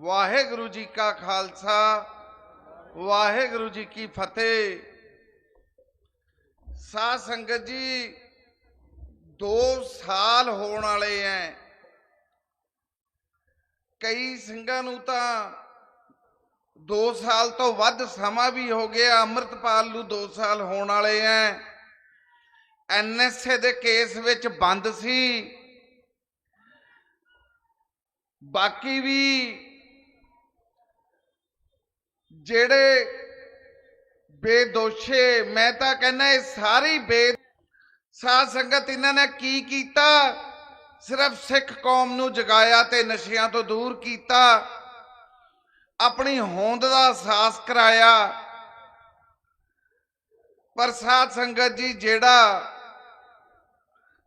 ਵਾਹਿਗੁਰੂ ਜੀ ਕਾ ਖਾਲਸਾ, ਵਾਹਿਗੁਰੂ ਜੀ ਕੀ ਫਤਿਹ। ਸਾਧ ਸੰਗਤ ਜੀ 2 ਸਾਲ ਹੋਣ ਵਾਲੇ ਐ। ਕਈ ਸਿੰਘਾਂ ਨੂੰ ਤਾਂ 2 ਸਾਲ ਤੋਂ ਵੱਧ ਸਮਾਂ ਵੀ ਹੋ ਗਿਆ, ਅੰਮ੍ਰਿਤਪਾਲ ਨੂੰ 2 ਸਾਲ ਹੋਣ ਵਾਲੇ ਐ। ਐਨਐਸਏ ਦੇ ਕੇਸ ਵਿੱਚ ਬੰਦ ਸੀ। ਬਾਕੀ ਵੀ ਜਿਹੜੇ ਬੇਦੋਸ਼ੇ, ਮੈਂ ਤਾਂ ਕਹਿੰਦਾ ਇਹ ਸਾਰੀ ਬੇ ਸਾਧ ਸੰਗਤ ਇਹਨਾਂ ਨੇ ਕੀ ਕੀਤਾ? ਸਿਰਫ ਸਿੱਖ ਕੌਮ ਨੂੰ ਜਗਾਇਆ ਤੇ ਨਸ਼ਿਆਂ ਤੋਂ ਦੂਰ ਕੀਤਾ। ਆਪਣੀ ਹੋਂਦ ਦਾ ਅਹਿਸਾਸ ਕਰਾਇਆ। ਪਰ ਸਾਧ ਸੰਗਤ ਜੀ, ਜਿਹੜਾ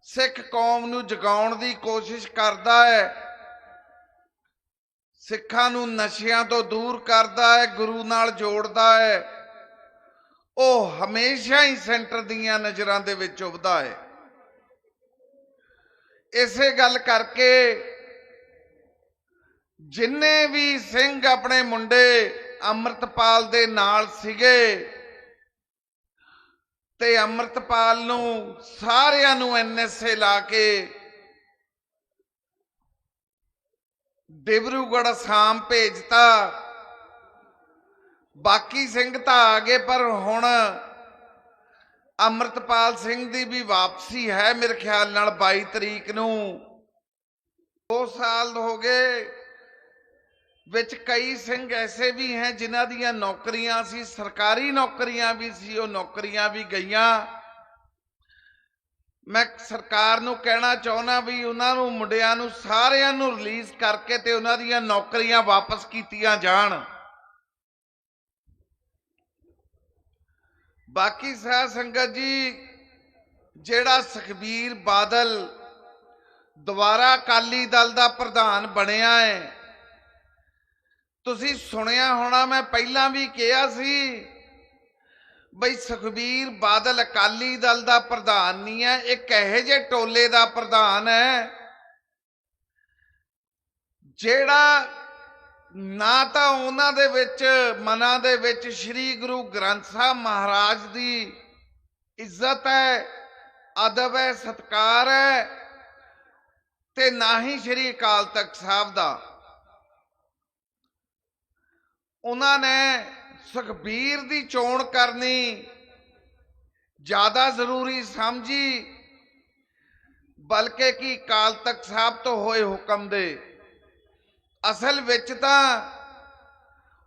ਸਿੱਖ ਕੌਮ ਨੂੰ ਜਗਾਉਣ ਦੀ ਕੋਸ਼ਿਸ਼ ਕਰਦਾ ਹੈ ਸਿੱਖਾਂ ਨੂੰ ਨਸ਼ਿਆਂ ਤੋਂ ਦੂਰ ਕਰਦਾ ਹੈ, ਗੁਰੂ ਨਾਲ ਜੋੜਦਾ ਹੈ। ਉਹ ਹਮੇਸ਼ਾ ਹੀ ਸੈਂਟਰ ਦੀਆਂ ਨਜ਼ਰਾਂ ਦੇ ਵਿੱਚ ਉਭਦਾ ਹੈ। ਇਸੇ ਗੱਲ ਕਰਕੇ ਜਿੰਨੇ ਵੀ ਸਿੰਘ ਆਪਣੇ ਮੁੰਡੇ ਅੰਮ੍ਰਿਤਪਾਲ ਦੇ ਨਾਲ ਸੀਗੇ ਤੇ ਅੰਮ੍ਰਿਤਪਾਲ ਨੂੰ ਸਾਰਿਆਂ ਨੂੰ ਐਨਐਸਏ ਲਾ ਕੇ ਡਿਬਰੂਗੜ੍ਹ ਅਸਾਮ ਭੇਜਤਾ। ਬਾਕੀ ਸਿੰਘ ਤਾਂ ਆ ਗਏ, ਪਰ ਹੁਣ ਅੰਮ੍ਰਿਤਪਾਲ ਸਿੰਘ ਦੀ ਵੀ ਵਾਪਸੀ ਹੈ ਮੇਰੇ ਖਿਆਲ ਨਾਲ 22 ਤਰੀਕ ਨੂੰ। 2 ਸਾਲ ਹੋ ਗਏ, ਵਿੱਚ ਕਈ ਸਿੰਘ ਐਸੇ ਵੀ ਹੈ ਜਿਨ੍ਹਾਂ ਦੀਆਂ ਨੌਕਰੀਆਂ ਸੀ, ਸਰਕਾਰੀ ਨੌਕਰੀਆਂ ਵੀ ਸੀ, ਉਹ ਨੌਕਰੀਆਂ ਵੀ ਗਈਆਂ। ਮੈਂ ਸਰਕਾਰ ਨੂੰ ਕਹਿਣਾ ਚਾਹੁੰਦਾ ਵੀ ਉਹਨਾਂ ਨੂੰ, ਮੁੰਡਿਆਂ ਨੂੰ, ਸਾਰਿਆਂ ਨੂੰ ਰਿਲੀਜ਼ ਕਰਕੇ ਤੇ ਉਹਨਾਂ ਦੀਆਂ ਨੌਕਰੀਆਂ ਵਾਪਸ ਕੀਤੀਆਂ ਜਾਣ। ਬਾਕੀ ਸਾਧ ਸੰਗਤ ਜੀ, ਜਿਹੜਾ ਸੁਖਬੀਰ ਬਾਦਲ ਦੁਬਾਰਾ ਅਕਾਲੀ ਦਲ ਦਾ ਪ੍ਰਧਾਨ ਬਣਿਆ ਹੈ, ਤੁਸੀਂ ਸੁਣਿਆ ਹੋਣਾ, ਮੈਂ ਪਹਿਲਾਂ ਵੀ ਕਿਹਾ ਸੀ ਬਈ ਸੁਖਬੀਰ ਬਾਦਲ ਅਕਾਲੀ ਦਲ ਦਾ ਪ੍ਰਧਾਨ ਨਹੀਂ ਹੈ ਇੱਕ ਇਹੋ ਜਿਹੇ ਟੋਲੇ ਦਾ ਪ੍ਰਧਾਨ ਹੈ? ਜਿਹੜਾ ਨਾ ਤਾਂ ਉਹਨਾਂ ਦੇ ਵਿੱਚ, ਮਨਾਂ ਦੇ ਵਿੱਚ ਸ੍ਰੀ ਗੁਰੂ ਗ੍ਰੰਥ ਸਾਹਿਬ ਮਹਾਰਾਜ ਦੀ ਇੱਜ਼ਤ ਹੈ, ਅਦਬ ਹੈ, ਸਤਕਾਰ ਹੈ, ਤੇ ਨਾ ਹੀ ਸ੍ਰੀ ਅਕਾਲ ਤਖਤ ਸਾਹਿਬ ਦਾ। ਉਹਨਾਂ ਨੇ ਸੁਖਬੀਰ ਦੀ ਚੋਣ ਕਰਨੀ ਜ਼ਿਆਦਾ ਜ਼ਰੂਰੀ ਸਮਝੀ, ਬਲਕਿ ਕਿ ਕਾਲ ਤਖਤ ਸਾਹਿਬ ਤੋਂ ਹੋਏ ਹੁਕਮ ਦੇ। ਅਸਲ ਵਿੱਚ ਤਾਂ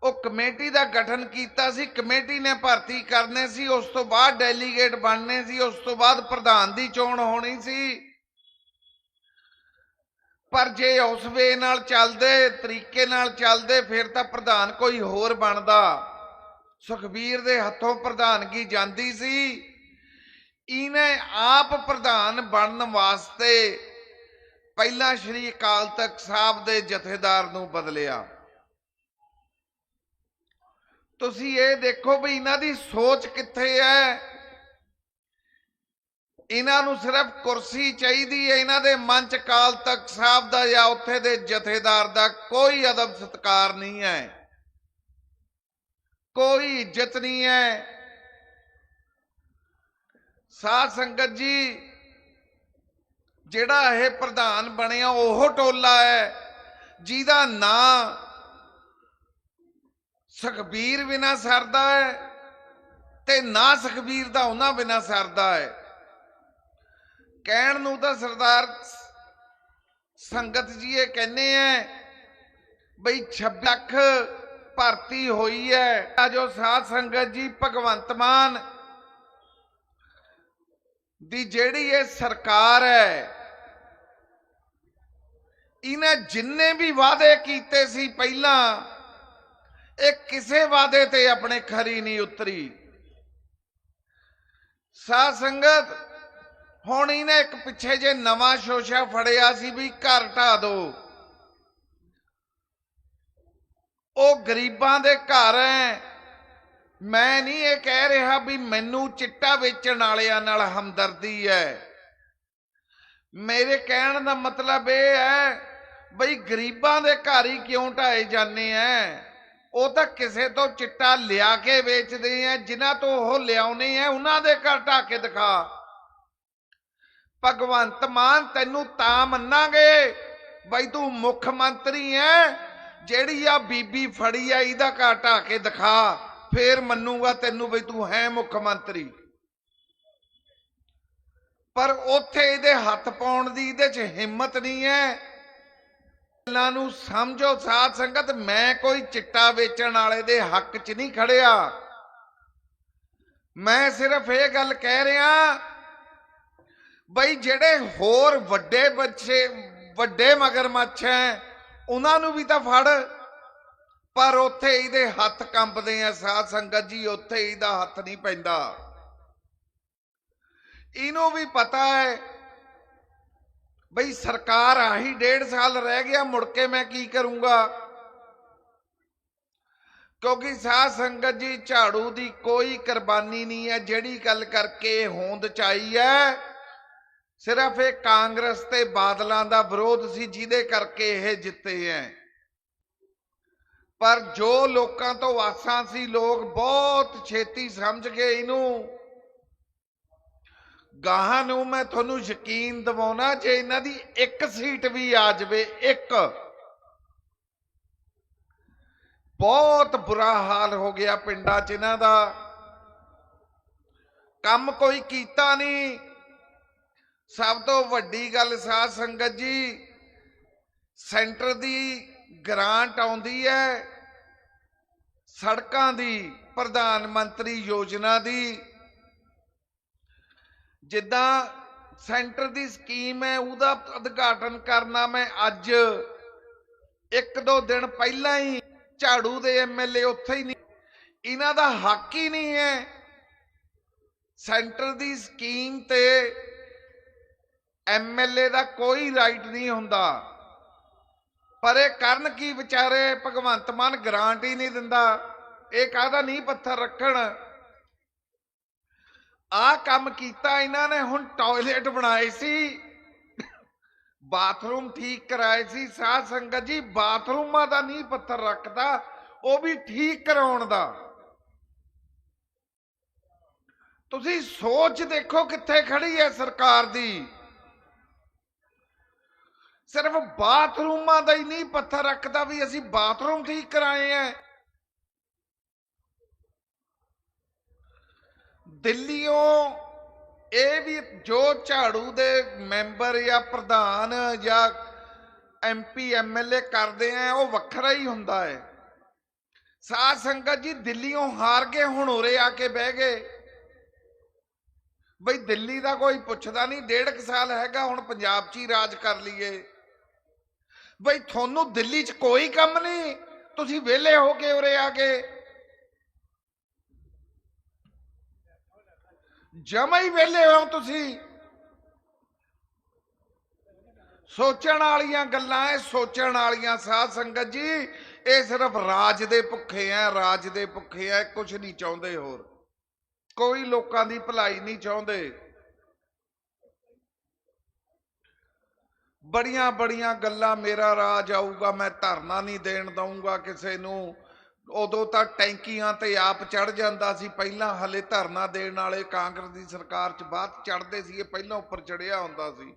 ਉਹ ਕਮੇਟੀ ਦਾ ਗਠਨ ਕੀਤਾ ਸੀ, ਕਮੇਟੀ ਨੇ ਭਰਤੀ ਕਰਨੇ ਸੀ, ਉਸ ਤੋਂ ਬਾਅਦ ਡੈਲੀਗੇਟ ਬਣਨੇ ਸੀ, ਉਸ ਤੋਂ ਬਾਅਦ ਪ੍ਰਧਾਨ ਦੀ ਚੋਣ ਹੋਣੀ ਸੀ। ਪਰ ਜੇ ਉਸ ਵੇ ਨਾਲ ਚੱਲਦੇ, ਤਰੀਕੇ ਨਾਲ ਚੱਲਦੇ, ਫਿਰ ਤਾਂ ਪ੍ਰਧਾਨ ਕੋਈ ਹੋਰ ਬਣਦਾ। ਸੁਖਬੀਰ ਦੇ ਹੱਥੋਂ ਪ੍ਰਧਾਨਗੀ ਜਾਂਦੀ ਸੀ। ਇਹਨੇ ਆਪ ਪ੍ਰਧਾਨ ਬਣਨ ਵਾਸਤੇ ਪਹਿਲਾਂ ਸ਼੍ਰੀ ਅਕਾਲ ਤਖਤ ਸਾਹਿਬ ਦੇ ਜਥੇਦਾਰ ਨੂੰ ਬਦਲਿਆ। ਤੁਸੀਂ ਇਹ ਦੇਖੋ ਵੀ ਇਹਨਾਂ ਦੀ ਸੋਚ ਕਿੱਥੇ ਹੈ। ਇਹਨਾਂ ਨੂੰ ਸਿਰਫ ਕੁਰਸੀ ਚਾਹੀਦੀ ਹੈ, ਇਹਨਾਂ ਦੇ ਮਨ ਚ ਕਾਲ ਤਖਤ ਸਾਹਿਬ ਦਾ ਜਾਂ ਉੱਥੇ ਦੇ ਜਥੇਦਾਰ ਦਾ ਕੋਈ ਅਦਬ ਸਤਕਾਰ ਨਹੀਂ ਹੈ। ਕੋਈ ਇੱਜ਼ਤ ਨਹੀਂ ਹੈ। ਸਾਧ ਸੰਗਤ ਜੀ, ਜਿਹੜਾ ਇਹ ਪ੍ਰਧਾਨ ਬਣਿਆ, ਉਹ ਟੋਲਾ ਹੈ। ਜਿਹਦਾ ਨਾਂ ਸੁਖਬੀਰ ਬਿਨਾ ਸਰਦਾ ਹੈ ਤੇ ਨਾ ਸੁਖਬੀਰ ਦਾ ਉਹਨਾਂ ਬਿਨਾ ਸਰਦਾ ਹੈ। ਕਹਿਣ ਨੂੰ ਤਾਂ ਸਰਦਾਰ ਸੰਗਤ ਜੀ ਇਹ ਕਹਿੰਦੇ ਐ ਬਈ 26 ਲੱਖ ਭਰਤੀ ਹੋਈ ਹੈ। ਆ ਜੋ ਸਾਧ ਸੰਗਤ ਜੀ, ਭਗਵੰਤ ਮਾਨ ਦੀ ਜਿਹੜੀ ਇਹ ਸਰਕਾਰ ਹੈ, ਇਹਨੇ ਜਿੰਨੇ ਵੀ ਵਾਅਦੇ ਕੀਤੇ ਸੀ ਪਹਿਲਾਂ, ਇਹ ਕਿਸੇ ਵਾਅਦੇ ਤੇ ਆਪਣੇ ਖਰੀ ਨਹੀਂ ਉਤਰੀ। ਸਾਧ ਸੰਗਤ, ਹੁਣ ਇਹਨੇ ਇੱਕ ਪਿੱਛੇ ਜੇ ਨਵਾਂ ਸ਼ੋਸ਼ਾ ਫੜਿਆ ਸੀ ਵੀ ਘਰ ਢਾ ਦੋ ਉਹ ਗਰੀਬਾਂ ਦੇ ਘਰ ਹੈ ਮੈਂ ਨਹੀਂ ਇਹ ਕਹਿ ਰਿਹਾ ਵੀ ਮੈਨੂੰ ਚਿੱਟਾ ਵੇਚਣ ਵਾਲਿਆਂ ਨਾਲ ਹਮਦਰਦੀ ਹੈ ਮੇਰੇ ਕਹਿਣ ਦਾ ਮਤਲਬ ਇਹ ਹੈ ਬਈ ਗਰੀਬਾਂ ਦੇ ਘਰ ਹੀ ਕਿਉਂ ਢਾਏ ਜਾਂਦੇ ਐ? ਉਹ ਤਾਂ ਕਿਸੇ ਤੋਂ ਚਿੱਟਾ ਲਿਆ ਕੇ ਵੇਚਦੇ ਆ ਜਿਨ੍ਹਾਂ ਤੋਂ ਉਹ ਲਿਆਉਨੇ ਆ ਉਹਨਾਂ ਦੇ ਘਰ ਢਾ ਕੇ ਦਿਖਾ। ਭਗਵੰਤ ਮਾਨ ਤੈਨੂੰ ਤਾਂ ਮੰਨਾਂਗੇ, ਬਈ ਤੂੰ ਮੁੱਖ ਮੰਤਰੀ ਐ। ਜਿਹੜੀ ਆ ਬੀਬੀ ਫੜੀ ਆ, ਇਹਦਾ ਘਰ ਢਾ ਕੇ ਦਿਖਾ, ਫੇਰ ਮੰਨੂਗਾ ਤੈਨੂੰ ਬਈ ਤੂੰ ਹੈ ਮੁੱਖ ਮੰਤਰੀ। ਪਰ ਉੱਥੇ ਇਹਦੇ ਹੱਥ ਪਾਉਣ ਦੀ ਇਹਦੇ 'ਚ ਹਿੰਮਤ ਨਹੀਂ ਹੈ ਗੱਲਾਂ ਨੂੰ ਸਮਝੋ ਸਾਧ ਸੰਗਤ, ਮੈਂ ਕੋਈ ਚਿੱਟਾ ਵੇਚਣ ਵਾਲੇ ਦੇ ਹੱਕ 'ਚ ਨਹੀਂ ਖੜਿਆ। ਮੈਂ ਸਿਰਫ ਇਹ ਗੱਲ ਕਹਿ ਰਿਹਾ ਬਈ ਜਿਹੜੇ ਹੋਰ ਵੱਡੇ ਬੱਚੇ, ਵੱਡੇ ਮਗਰਮੱਛ ਹੈ ਉਹਨਾਂ ਨੂੰ ਵੀ ਤਾਂ ਫੜ। ਪਰ ਉੱਥੇ ਇਹਦੇ ਹੱਥ ਕੰਬਦੇ ਆ ਸਾਧ ਸੰਗਤ ਜੀ, ਉੱਥੇ ਇਹਦਾ ਹੱਥ ਨਹੀਂ ਪੈਂਦਾ। ਇਹਨੂੰ ਵੀ ਪਤਾ ਹੈ, ਬਈ ਸਰਕਾਰ ਆਹੀ ਡੇਢ ਸਾਲ ਰਹਿ ਗਿਆ, ਮੁੜ ਕੇ ਮੈਂ ਕੀ ਕਰੂੰਗਾ? ਕਿਉਂਕਿ ਸਾਧ ਸੰਗਤ ਜੀ, ਝਾੜੂ ਦੀ ਕੋਈ ਕੁਰਬਾਨੀ ਨਹੀਂ ਹੈ, ਜਿਹੜੀ ਗੱਲ ਕਰਕੇ ਇਹ ਹੋਂਦ ਚਾਈ ਹੈ। ਸਿਰਫ ਇਹ ਕਾਂਗਰਸ ਤੇ ਬਾਦਲਾਂ ਦਾ ਵਿਰੋਧ ਸੀ ਜਿਹਦੇ ਕਰਕੇ ਇਹ ਜਿੱਤੇ ਹੈ ਪਰ ਜੋ ਲੋਕਾਂ ਤੋਂ ਆਸਾਂ ਸੀ, ਲੋਕ ਬਹੁਤ ਛੇਤੀ ਸਮਝ ਗਏ ਇਹਨੂੰ। ਗਾਹਾਂ ਨੂੰ ਮੈਂ ਤੁਹਾਨੂੰ ਯਕੀਨ ਦਿਵਾਉਣਾ, ਜੇ ਇਹਨਾਂ ਦੀ ਇੱਕ ਸੀਟ ਵੀ ਆ ਜਾਵੇ, ਇੱਕ। ਬਹੁਤ ਬੁਰਾ ਹਾਲ ਹੋ ਗਿਆ ਪਿੰਡਾਂ 'ਚ ਇਹਨਾਂ ਦਾ। ਕੰਮ ਕੋਈ ਕੀਤਾ ਨਹੀਂ। ਸਭ ਤੋਂ ਵੱਡੀ ਗੱਲ ਸਾਧ ਸੰਗਤ ਜੀ, ਸੈਂਟਰ ਦੀ ਗ੍ਰਾਂਟ ਆਉਂਦੀ ਹੈ, ਸੜਕਾਂ ਦੀ, ਪ੍ਰਧਾਨ ਮੰਤਰੀ ਯੋਜਨਾ ਦੀ। ਜਿੱਦਾਂ ਸੈਂਟਰ ਦੀ ਸਕੀਮ ਹੈ, ਉਹਦਾ ਉਦਘਾਟਨ ਕਰਨਾ ਮੈਂ ਅੱਜ, ਇੱਕ ਦੋ ਦਿਨ ਪਹਿਲਾਂ ਹੀ ਝਾੜੂ ਦੇ ਐਮਐਲਏ ਉੱਥੇ ਹੀ ਨਹੀਂ, ਇਹਨਾਂ ਦਾ ਹੱਕ ਹੀ ਨਹੀਂ ਹੈ। ਸੈਂਟਰ ਦੀ ਸਕੀਮ ਤੇ ਐਮਐਲਏ ਦਾ ਕੋਈ ਰਾਈਟ ਨਹੀਂ ਹੁੰਦਾ। ਪਰ ਇਹ ਕਰਨ ਕੀ ਵਿਚਾਰੇ? ਭਗਵੰਤ ਮਾਨ ਗ੍ਰਾਂਟ ਹੀ ਨਹੀਂ ਦਿੰਦਾ। ਇਹ ਕਾਹਦਾ ਨਹੀਂ ਪੱਥਰ ਰੱਖਣ? ਆ ਕੰਮ ਕੀਤਾ ਇਹਨਾਂ ਨੇ, ਹੁਣ ਟਾਇਲਟ ਬਣਾਏ ਸੀ। ਬਾਥਰੂਮ ਠੀਕ ਕਰਾਏ ਸੀ। ਸਾਧ ਸੰਗਤ ਜੀ, ਬਾਥਰੂਮਾਂ ਦਾ ਨਹੀਂ ਪੱਥਰ ਰੱਖਦਾ, ਉਹ ਵੀ ਠੀਕ ਕਰਾਉਣ ਦਾ। ਤੁਸੀਂ ਸੋਚ ਦੇਖੋ ਕਿੱਥੇ ਖੜੀ ਹੈ ਸਰਕਾਰ ਦੀ। ਸਿਰਫ ਬਾਥਰੂਮਾਂ ਦਾ ਹੀ ਨਹੀਂ, ਪੱਥਰ ਰੱਖਦਾ ਵੀ ਅਸੀਂ ਬਾਥਰੂਮ ਠੀਕ ਕਰਾਏ ਐ। ਦਿੱਲੀੋਂ ਇਹ ਵੀ ਜੋ ਝਾੜੂ ਦੇ ਮੈਂਬਰ ਜਾਂ ਪ੍ਰਧਾਨ ਜਾਂ ਐਮਪੀ ਐਮਐਲਏ ਕਰਦੇ ਆ ਉਹ ਵੱਖਰਾ ਹੀ ਹੁੰਦਾ ਹੈ ਸਾਧ ਸੰਗਤ ਜੀ ਦਿੱਲੀੋਂ ਹਾਰ ਕੇ ਹੁਣ ਉਰੇ ਆ ਕੇ ਬਹਿ ਗਏ। ਬਈ ਦਿੱਲੀ ਦਾ ਕੋਈ ਪੁੱਛਦਾ ਨਹੀਂ, ਡੇਢ ਕੁ ਸਾਲ ਹੈਗਾ, ਹੁਣ ਪੰਜਾਬ 'ਚ ਹੀ ਰਾਜ ਕਰ ਲਈਏ। ਬਈ ਤੁਹਾਨੂੰ ਦਿੱਲੀ 'ਚ ਕੋਈ ਕੰਮ ਨਹੀਂ। ਤੁਸੀਂ ਵਿਹਲੇ ਹੋ ਕੇ ਉਰੇ ਆ ਕੇ। ਜਮਾ ਹੀ ਵਿਹਲੇ ਹੋ ਤੁਸੀਂ। ਸੋਚਣ ਵਾਲੀਆਂ ਗੱਲਾਂ ਐ, ਸੋਚਣ ਵਾਲੀਆਂ ਸਾਧ ਸੰਗਤ ਜੀ। ਇਹ ਸਿਰਫ ਰਾਜ ਦੇ ਭੁੱਖੇ ਐ, ਰਾਜ ਦੇ ਭੁੱਖੇ ਐ ਕੁਝ ਨਹੀਂ ਚਾਹੁੰਦੇ ਹੋਰ। ਕੋਈ ਲੋਕਾਂ ਦੀ ਭਲਾਈ ਨਹੀਂ ਚਾਹੁੰਦੇ। ਬੜੀਆਂ ਬੜੀਆਂ ਗੱਲਾਂ ਮੇਰਾ ਰਾਜ ਆਊਗਾ, ਮੈਂ ਧਰਨਾ ਨਹੀਂ ਦੇਣ ਦਊਂਗਾ ਕਿਸੇ ਨੂੰ। ਉਦੋਂ ਤਾਂ ਟੈਂਕੀਆਂ ਤੇ ਆਪ ਚੜ ਜਾਂਦਾ ਸੀ, ਪਹਿਲਾਂ ਹਲੇ ਧਰਨਾ ਦੇਣ ਵਾਲੇ ਕਾਂਗਰਸ ਦੀ ਸਰਕਾਰ 'ਚ ਬਾਅਦ ਚੜਦੇ ਸੀ, ਇਹ ਪਹਿਲਾਂ ਉੱਪਰ ਚੜਿਆ ਹੁੰਦਾ ਸੀ।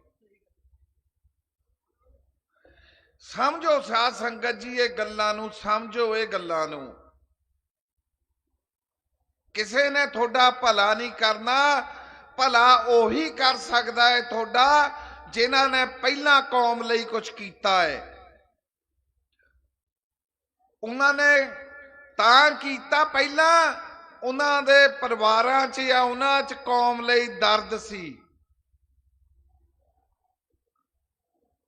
ਸਮਝੋ ਸਾਧ ਸੰਗਤ ਜੀ ਇਹ ਗੱਲਾਂ ਨੂੰ, ਸਮਝੋ ਇਹ ਗੱਲਾਂ ਨੂੰ। ਕਿਸੇ ਨੇ ਤੁਹਾਡਾ ਭਲਾ ਨਹੀਂ ਕਰਨਾ, ਭਲਾ ਉਹੀ ਕਰ ਸਕਦਾ ਹੈ ਤੁਹਾਡਾ ਜਿਨ੍ਹਾਂ ਨੇ ਪਹਿਲਾਂ ਕੌਮ ਲਈ ਕੁਝ ਕੀਤਾ ਹੈ। ਉਹਨਾਂ ਨੇ ਤਾਂ ਕੀਤਾ ਪਹਿਲਾਂ ਉਹਨਾਂ ਦੇ ਪਰਿਵਾਰਾਂ 'ਚ ਜਾਂ ਉਹਨਾਂ 'ਚ ਕੌਮ ਲਈ ਦਰਦ ਸੀ।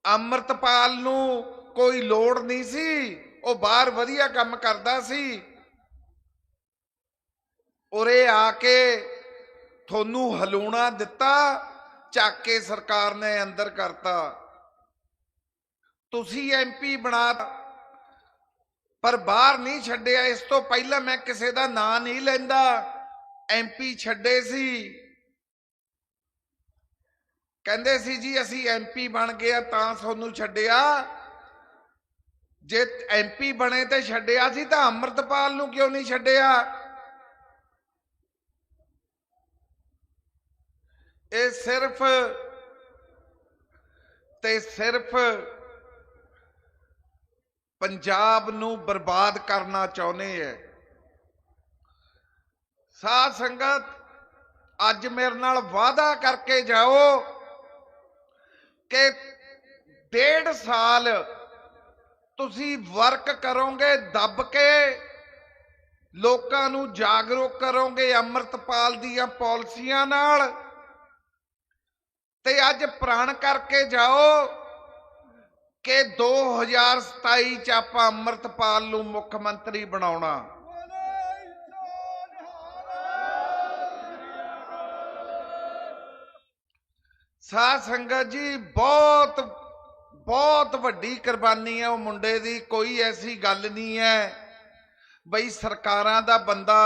ਅੰਮ੍ਰਿਤਪਾਲ ਨੂੰ ਕੋਈ ਲੋੜ ਨਹੀਂ ਸੀ, ਉਹ ਬਾਹਰ ਵਧੀਆ ਕੰਮ ਕਰਦਾ ਸੀ। ਉਰੇ ਆ ਕੇ ਤੁਹਾਨੂੰ ਹਲੂਣਾ ਦਿੱਤਾ ਚੱਕ ਕੇ ਸਰਕਾਰ ਨੇ ਅੰਦਰ ਕਰਤਾ। ਤੁਸੀਂ ਐਮਪੀ ਬਣਾ ਪਰ ਬਾਹਰ ਨਹੀਂ ਛੱਡਿਆ। ਇਸ ਤੋਂ ਪਹਿਲਾਂ ਮੈਂ ਕਿਸੇ ਦਾ ਨਾਂ ਨਹੀਂ ਲੈਂਦਾ। ਐਮਪੀ ਛੱਡੇ ਸੀ। ਕਹਿੰਦੇ ਸੀ ਜੀ, ਅਸੀਂ ਐਮਪੀ ਬਣ ਗਏ ਆ, ਤਾਂ ਤੁਹਾਨੂੰ ਛੱਡਿਆ। ਜੇ ਐਮਪੀ ਬਣੇ ਤੇ ਛੱਡਿਆ ਸੀ ਤਾਂ ਅੰਮ੍ਰਿਤਪਾਲ ਨੂੰ ਕਿਉਂ ਨਹੀਂ ਛੱਡਿਆ? ਇਹ ਸਿਰਫ ਤੇ ਸਿਰਫ ਪੰਜਾਬ ਨੂੰ ਬਰਬਾਦ ਕਰਨਾ ਚਾਹੁੰਦੇ ਐ। ਸਾਧ ਸੰਗਤ, ਅੱਜ ਮੇਰੇ ਨਾਲ ਵਾਅਦਾ ਕਰਕੇ ਜਾਓ ਕਿ ਡੇਢ ਸਾਲ ਤੁਸੀਂ ਵਰਕ ਕਰੋਗੇ, ਦੱਬ ਕੇ ਲੋਕਾਂ ਨੂੰ ਜਾਗਰੂਕ ਕਰੋਗੇ, ਅੰਮ੍ਰਿਤਪਾਲ ਦੀਆਂ ਪਾਲਿਸੀਆਂ ਨਾਲ। ਤੇ ਅੱਜ ਪ੍ਰਣ ਕਰਕੇ ਜਾਓ ਕਿ 2027 ਚ ਆਪਾਂ ਅੰਮ੍ਰਿਤਪਾਲ ਨੂੰ ਮੁੱਖ ਮੰਤਰੀ ਬਣਾਉਣਾ। ਸਾਧ ਸੰਗਤ ਜੀ, ਬਹੁਤ ਬਹੁਤ ਵੱਡੀ ਕੁਰਬਾਨੀ ਹੈ ਉਹ ਮੁੰਡੇ ਦੀ, ਕੋਈ ਐਸੀ ਗੱਲ ਨਹੀਂ ਹੈ ਬਈ ਸਰਕਾਰਾਂ ਦਾ ਬੰਦਾ,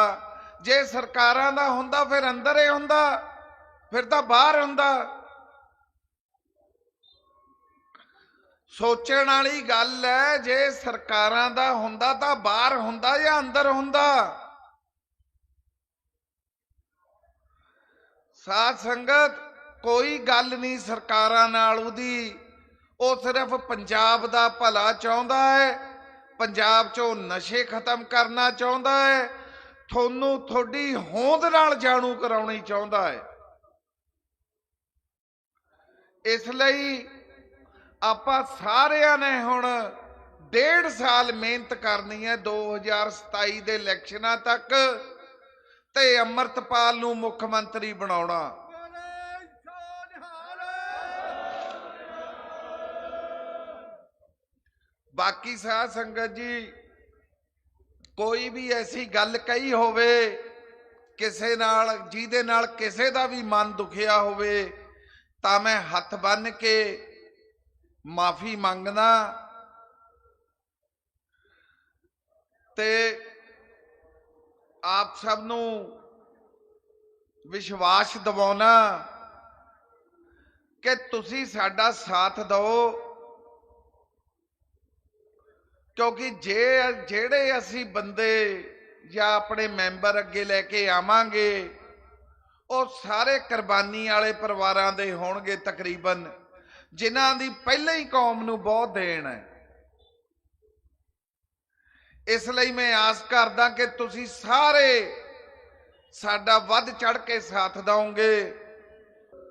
ਜੇ ਸਰਕਾਰਾਂ ਦਾ ਹੁੰਦਾ ਫਿਰ ਅੰਦਰ ਹੀ ਹੁੰਦਾ, ਫਿਰ ਤਾਂ ਬਾਹਰ ਹੁੰਦਾ। ਸੋਚਣ ਵਾਲੀ ਗੱਲ ਹੈ, ਜੇ ਸਰਕਾਰਾਂ ਦਾ ਹੁੰਦਾ ਤਾਂ ਬਾਹਰ ਹੁੰਦਾ ਜਾਂ ਅੰਦਰ ਹੁੰਦਾ? ਸਾਧ ਸੰਗਤ, ਕੋਈ ਗੱਲ ਨਹੀਂ ਸਰਕਾਰਾਂ ਨਾਲ ਉਹਦੀ। ਉਹ ਸਿਰਫ ਪੰਜਾਬ ਦਾ ਭਲਾ ਚਾਹੁੰਦਾ ਹੈ, ਪੰਜਾਬ 'ਚੋਂ ਨਸ਼ੇ ਖਤਮ ਕਰਨਾ ਚਾਹੁੰਦਾ ਹੈ, ਤੁਹਾਨੂੰ ਤੁਹਾਡੀ ਹੋਂਦ ਨਾਲ ਜਾਣੂ ਕਰਾਉਣੀ ਚਾਹੁੰਦਾ ਹੈ। ਇਸ ਲਈ ਆਪਾਂ ਸਾਰਿਆਂ ਨੇ ਹੁਣ ਡੇਢ ਸਾਲ ਮਿਹਨਤ ਕਰਨੀ ਹੈ 2027 ਦੇ ਇਲੈਕਸ਼ਨਾਂ ਤੱਕ ਤੇ ਅੰਮ੍ਰਿਤਪਾਲ ਨੂੰ ਮੁੱਖ ਮੰਤਰੀ ਬਣਾਉਣਾ। ਬਾਕੀ ਸਾਧ ਸੰਗਤ ਜੀ, ਕੋਈ ਵੀ ਐਸੀ ਗੱਲ ਕਹੀ ਹੋਵੇ, ਕਿਸੇ ਨਾਲ, ਜਿਹਦੇ ਨਾਲ ਕਿਸੇ ਦਾ ਵੀ ਮਨ ਦੁਖਿਆ ਹੋਵੇ, ਤਾਂ ਮੈਂ ਹੱਥ ਬੰਨ ਕੇ ਮਾਫੀ ਮੰਗਦਾ ਤੇ ਆਪ ਸਭ ਨੂੰ ਵਿਸ਼ਵਾਸ ਦਿਵਾਉਣਾ ਕਿ ਤੁਸੀਂ ਸਾਡਾ ਸਾਥ ਦਿਓ। ਕਿਉਂਕਿ ਜੇ ਜਿਹੜੇ ਅਸੀਂ ਬੰਦੇ ਜਾਂ ਆਪਣੇ ਮੈਂਬਰ ਅੱਗੇ ਲੈ ਕੇ ਆਵਾਂਗੇ, ਉਹ ਸਾਰੇ ਕੁਰਬਾਨੀ ਵਾਲੇ ਪਰਿਵਾਰਾਂ ਦੇ ਹੋਣਗੇ ਤਕਰੀਬਨ। ਜਿਨ੍ਹਾਂ ਦੀ ਪਹਿਲਾਂ ਹੀ ਕੌਮ ਨੂੰ ਬਹੁਤ ਦੇਣ ਹੈ। ਇਸ ਲਈ ਮੈਂ ਆਸ ਕਰਦਾ ਕਿ ਤੁਸੀਂ ਸਾਰੇ ਸਾਡਾ ਵੱਧ ਚੜ ਕੇ ਸਾਥ ਦਿਓਗੇ।